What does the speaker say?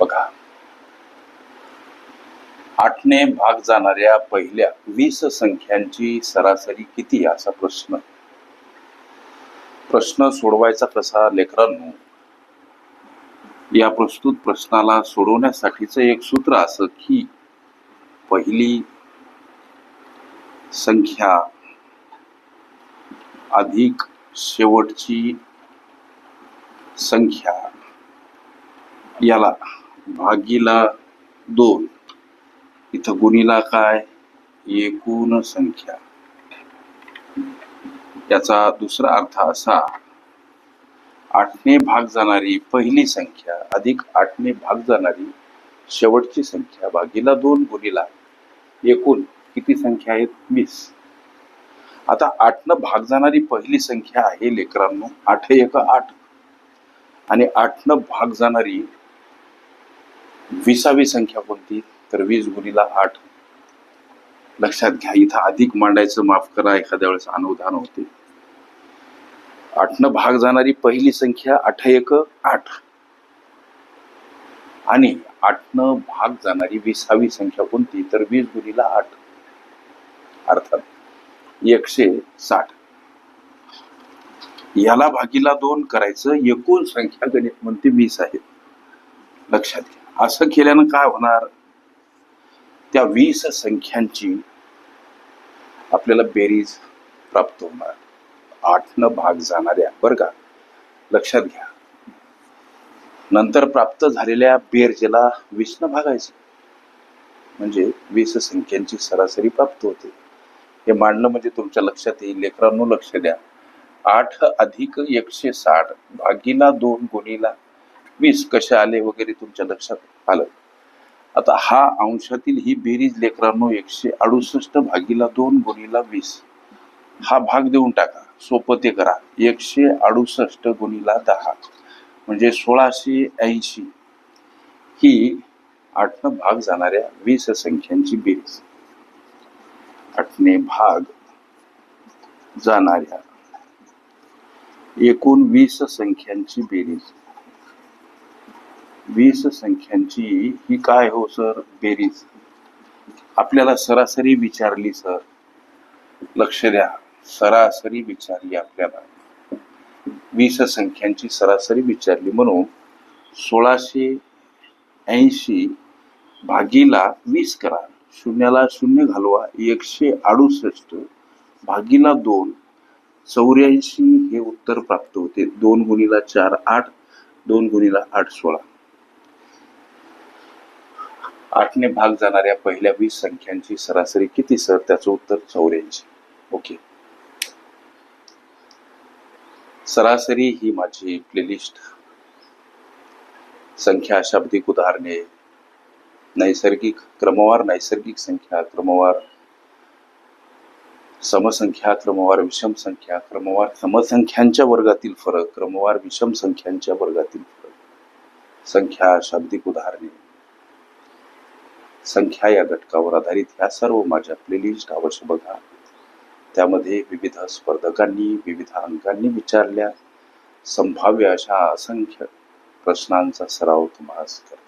बघा. आठने भाग जाणाऱ्या पहिल्या वीस संख्यांची सरासरी किती असा प्रश्न? प्रश्न सोडवायचा कसा लेकरांनो? या प्रस्तुत प्रश्नाला सोडवण्यासाठीचं एक सूत्र असं की पहिली संख्या अधिक शेवटची संख्या याला भागीला दोन. इथं गुणीला काय? एकूण संख्या. याचा दुसरा अर्थ असा आठने भाग जाणारी पहिली संख्या अधिक आठने भाग जाणारी शेवटची संख्या. भागीला दोन गुणीला एकूण. किती संख्या आहेत? वीस. आता आठनं भाग जाणारी पहिली संख्या आहे लेकरांनो. आठ एक आठ. आणि आठनं भाग जाणारी विसावी संख्या कोणती? तर वीस गुणीला आठ. लक्षात घ्या इथं अधिक मांडायचं माफ करा एखाद्या वेळेस अनुदान होते. आठनं भाग जाणारी पहिली संख्या आठ एक आठ. आणि आठनं भाग जाणारी विसावी संख्या कोणती? तर वीस गुणीला आठ. अर्थात एकशे साठ. याला भागीला दोन करायचं एकूण संख्या गणित म्हणते वीस आहे. लक्षात घ्या. असं केल्यानं काय होणार? त्या वीस संख्यांची आपल्याला बेरीज प्राप्त होणार. आठनं भाग जाणाऱ्या बरं का? लक्षात घ्या. नंतर प्राप्त झालेल्या बेरजेला वीसनं भागायचं. म्हणजे वीस संख्यांची सरासरी प्राप्त होते. हे मांडणं म्हणजे तुमच्या लक्षात येईल. लेकरांनो लक्ष द्या. आठ अधिक एकशे साठ भागीला दोन गुणीला वीस कसे आले वगैरे तुमच्या लक्षात आलं? आता हा अंशातील ही बेरीज लेकरांनो एकशे अडुसष्ट भागीला दोन गुणीला वीस. हा भाग देऊन टाका. सोपं ते करा. एकशे अडुसष्ट गुणीला दहा. म्हणजे सोळाशे ऐंशी. ही आठनं भाग जाणाऱ्या वीस संख्यांची बेरीज. आठने भाग जाणाऱ्या एकूण वीस संख्यांची बेरीज. वीस संख्यांची ही काय हो सर? बेरीज. आपल्याला सरासरी विचारली सर. लक्ष द्या. सरासरी विचारली आपल्याला. वीस संख्यांची सरासरी विचारली म्हणून सोळाशे ऐंशी भागीला वीस करा. शून्याला शून्य घालवा. एकशे अडुसष्ट भागीला दोन. चौऱ्याऐंशी हे उत्तर प्राप्त होते. दोन गुणीला चार आठ दोन गुणीला आठ सोळा. आठने भाग जाणाऱ्या पहिल्या वीस संख्यांची सरासरी किती सर? त्याचं उत्तर चौऱ्याऐंशी. ओके. सरासरी ही माझी प्लेलिस्ट संख्या शाब्दिक उदाहरणे. नैसर्गिक क्रमवार नैसर्गिक संख्या क्रमवार. समसंख्या क्रमवार विषम संख्या क्रमवार. समसंख्यांच्या वर्गातील फरक क्रमवार विषम संख्यांच्या वर्गातील फरक. संख्या शाब्दिक उदाहरणे. संख्या या घटकावर आधारित ह्या सर्व माझ्या प्लेलिस्ट अवश्य बघा. त्यामध्ये विविध स्पर्धकांनी विविध अंकांनी विचारल्या. संभाव्य अशा असंख्य प्रश्नांचा सराव तुम्हाला करा